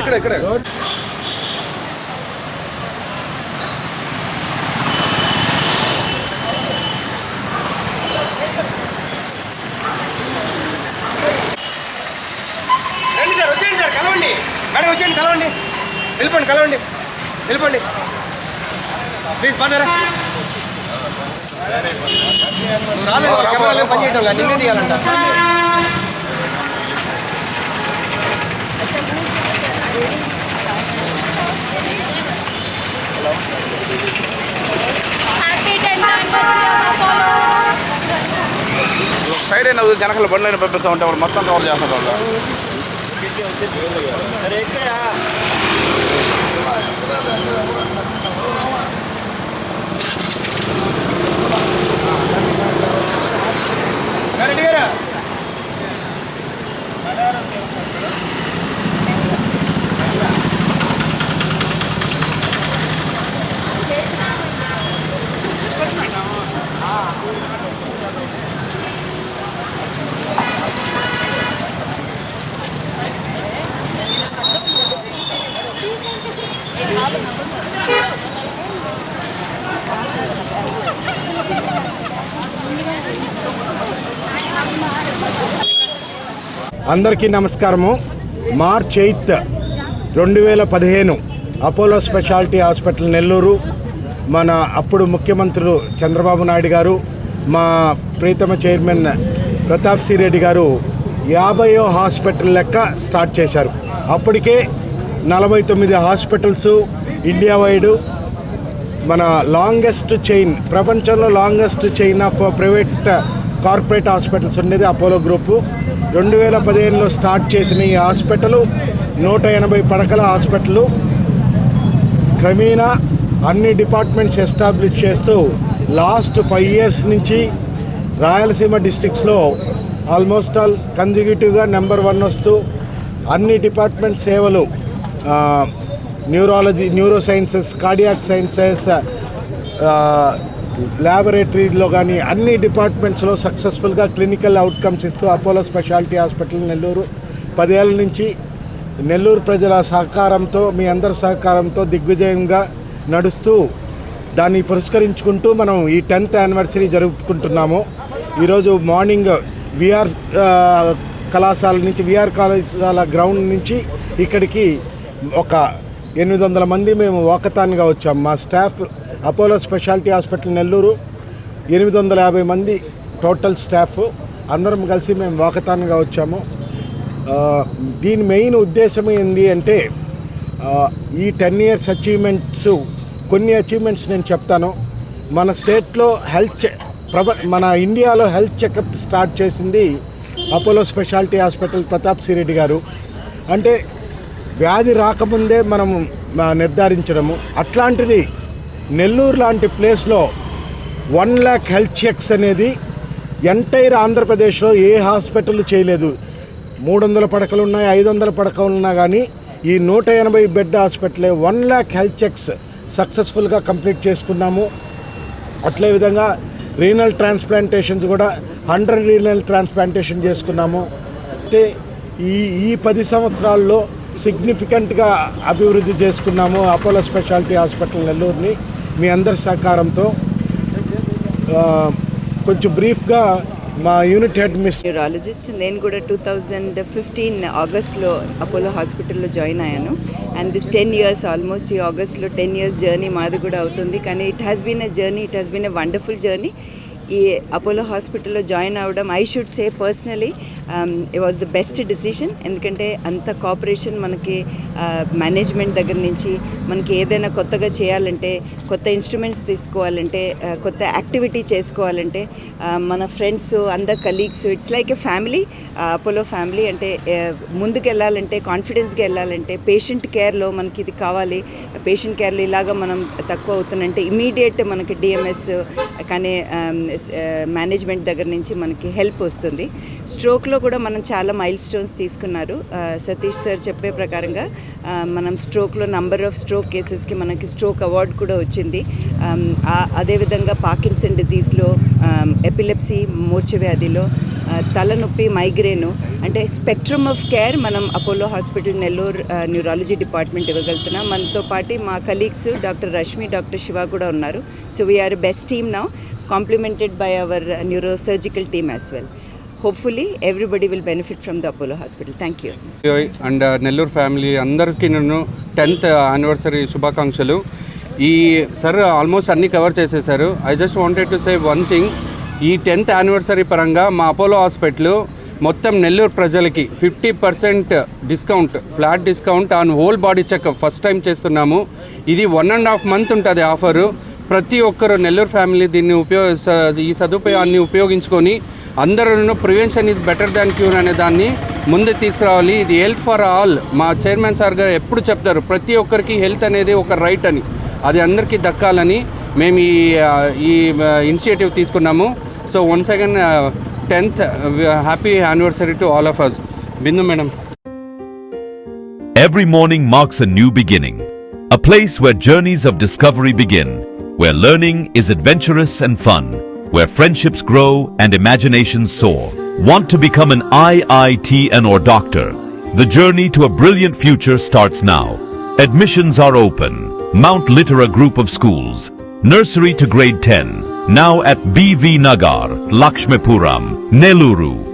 ఇక్కడ ఇక్కడ. రండి సార్ వచ్చేయండి సార్ కలవండి. మేడం వచ్చేయండి కలవండి. వెళ్ళిపోండి కలవండి. వెళ్ళిపోండి. ప్లీజ్ రాలేదు కెమెరాలో పని చేయటం లేదు నిన్నే తీయాలంట happy tenth anniversary of Apollo side అయినా జనకలు బండ్లైన పంపిస్తూ ఉంటే వాళ్ళు మొత్తం కవర్ చేస్తారు వాళ్ళు అందరికీ నమస్కారము. మార్చ్ ఎయిత్ రెండు వేల పదిహేను అపోలో స్పెషాలిటీ హాస్పిటల్ నెల్లూరు. మన అప్పుడు ముఖ్యమంత్రులు చంద్రబాబు నాయుడు గారు మా ప్రీతమ చైర్మన్ ప్రతాప్ సి రెడ్డి గారు యాభయో హాస్పిటల్ లెక్క స్టార్ట్ చేశారు. అప్పటికే నలభై తొమ్మిది హాస్పిటల్స్ ఇండియా వైడ్ మన లాంగెస్ట్ చైన్ ప్రపంచంలో longest chain of private corporate hospitals ఉండేది అపోలో గ్రూపు. రెండు వేల పదిహేనులో స్టార్ట్ చేసిన ఈ హాస్పిటల్ నూట ఎనభై పడకల హాస్పిటల్ క్రమేణా అన్ని డిపార్ట్మెంట్స్ ఎస్టాబ్లిష్ చేస్తూ లాస్ట్ ఫైవ్ ఇయర్స్ నుంచి రాయలసీమ డిస్టిక్స్లో ఆల్మోస్ట్ ఆల్ కన్జిక్యూటివ్గా నెంబర్ వన్ వస్తూ అన్ని డిపార్ట్మెంట్ సేవలు neurology neuro sciences cardiac sciences ల్యాబొరేటరీలో కానీ అన్ని డిపార్ట్మెంట్స్లో సక్సెస్ఫుల్గా క్లినికల్ అవుట్కమ్స్ ఇస్తూ అపోలో స్పెషాలిటీ హాస్పిటల్ నెల్లూరు. పదేళ్ళ నుంచి నెల్లూరు ప్రజల సహకారంతో మీ అందరి సహకారంతో దిగ్విజయంగా నడుస్తూ దాన్ని పురస్కరించుకుంటూ మనం ఈ టెన్త్ యానివర్సరీ జరుపుకుంటున్నాము. ఈరోజు మార్నింగ్ విఆర్ కళాశాల నుంచి విఆర్ కళాశాల గ్రౌండ్ నుంచి ఇక్కడికి ఒక ఎనిమిది వందల మంది మేము వాకతాన్గా వచ్చాం. మా staff Apollo specialty hospital Nellore. ఎనిమిది వందల యాభై మంది టోటల్ స్టాఫ్. అందరం కలిసి మేము వాకతాన్గా వచ్చాము. దీని మెయిన్ ఉద్దేశం ఏంటి అంటే ఈ టెన్ ఇయర్స్ అచీవ్మెంట్స్ కొన్ని అచీవ్మెంట్స్ నేను చెప్తాను. మన స్టేట్లో హెల్త్ చె- ప్రప మన ఇండియాలో హెల్త్ చెకప్ స్టార్ట్ చేసింది Apollo specialty hospital Pratap C Reddy గారు. అంటే వ్యాధి రాకముందే మనం నిర్ధారించడము. అట్లాంటిది నెల్లూరు లాంటి ప్లేస్లో వన్ ల్యాక్ హెల్త్ చెక్స్ అనేది ఎంటైర్ ఆంధ్రప్రదేశ్లో ఏ హాస్పిటల్ చేయలేదు. మూడు వందల పడకలు ఉన్నాయి ఐదు వందల పడకలు ఉన్నా కానీ ఈ నూట ఎనభై బెడ్ హాస్పిటలే వన్ ల్యాక్ హెల్త్ చెక్స్ సక్సెస్ఫుల్గా కంప్లీట్ చేసుకున్నాము. అట్లే విధంగా రీనల్ ట్రాన్స్ప్లాంటేషన్స్ కూడా హండ్రెడ్ రీనల్ ట్రాన్స్ప్లాంటేషన్ చేసుకున్నాము. అయితే ఈ ఈ పది సంవత్సరాల్లో సిగ్నిఫికెంట్గా అభివృద్ధి చేసుకున్నాము అపోలో స్పెషాలిటీ హాస్పిటల్ నెల్లూరుని. మీ అందరి సహకారంతో కొంచెం బ్రీఫ్గా మా యూనిట్ హెడ్ మిస్ న్యూరాలజిస్ట్ నేను కూడా టూ థౌజండ్ ఫిఫ్టీన్ ఆగస్ట్లో అపోలో హాస్పిటల్లో జాయిన్ అయ్యాను. And this ten years almost ఈ ఆగస్ట్లో టెన్ ఇయర్స్ జర్నీ మాది కూడా అవుతుంది. కానీ it has been a journey it has been a wonderful journey ఈ అపోలో హాస్పిటల్లో జాయిన్ అవ్వడం I should say personally it was the best decision ఎందుకంటే అంత కోఆపరేషన్ మనకి uh, మేనేజ్మెంట్ దగ్గర నుంచి మనకి ఏదైనా కొత్తగా చేయాలంటే కొత్త ఇన్స్ట్రుమెంట్స్ తీసుకోవాలంటే uh, కొత్త యాక్టివిటీ చేసుకోవాలంటే uh, మన ఫ్రెండ్స్ అందరు colleagues it's like a family Apollo family అంటే ముందుకెళ్ళాలంటే ముందుకు వెళ్ళాలంటే కాన్ఫిడెన్స్గా వెళ్ళాలంటే పేషెంట్ కేర్లో మనకి ఇది కావాలి. పేషెంట్ కేర్లో ఇలాగా మనం తక్కువ అవుతుందంటే ఇమీడియట్ మనకి డిఎంఎస్ కానీ um, మేనేజ్మెంట్ దగ్గర నుంచి మనకి హెల్ప్ వస్తుంది. స్ట్రోక్లో కూడా మనం చాలా మైల్ స్టోన్స్ తీసుకున్నారు సతీష్ సార్ చెప్పే ప్రకారంగా మనం స్ట్రోక్లో నంబర్ ఆఫ్ స్ట్రోక్ కేసెస్కి మనకి స్ట్రోక్ అవార్డు కూడా వచ్చింది. అదేవిధంగా పాకిన్సన్ డిజీజ్లో ఎపిలెప్సీ మూర్ఛ వ్యాధిలో తలనొప్పి మైగ్రేను అంటే స్పెక్ట్రమ్ ఆఫ్ కేర్ మనం Apollo hospital Nellore neurology department ఇవ్వగలుగుతున్నాం. మనతో పాటు మా colleagues doctor Rashmi doctor Shiva కూడా ఉన్నారు. So we are best team నా complemented by our neuro surgical team as well hopefully everybody will benefit from the Apollo hospital thank you and Nellore family అందరికీ నేను tenth uh, anniversary శుభాకాంక్షలు. ఈ sir almost అన్నీ cover చేసేసారు I just wanted to say one thing ఈ tenth anniversary పరంగా మా Apollo hospital మొత్తం నెల్లూరు ప్రజలకి fifty percent discount flat discount on whole body checkup first time చేస్తున్నాము. ఇది వన్ అండ్ హాఫ్ మంత్ ఉంటుంది ఆఫరు ప్రతి ఒక్కరు నెల్లూరు ఫ్యామిలీ దీన్ని ఉపయోగ ఈ సదుపాయాన్ని ఉపయోగించుకొని అందరూ prevention is better than cure అనే దాన్ని ముందు తీసుకురావాలి. ఇది హెల్త్ ఫర్ ఆల్ మా చైర్మన్ సార్ గారు ఎప్పుడు చెప్తారు ప్రతి ఒక్కరికి హెల్త్ అనేది ఒక రైట్ అని. అది అందరికీ దక్కాలని మేము ఈ ఈ ఇనిషియేటివ్ తీసుకున్నాము. So one second tenth happy anniversary to all of us Bindu madam. Every morning marks a new beginning, a place where journeys of discovery begin, where learning is adventurous and fun, where friendships grow and imaginations soar. Want to become an IITN or doctor? The journey to a brilliant future starts now. Admissions are open. Mount Litera Group of Schools, nursery to grade 10, now at BV Nagar, Lakshmipuram, Neluru.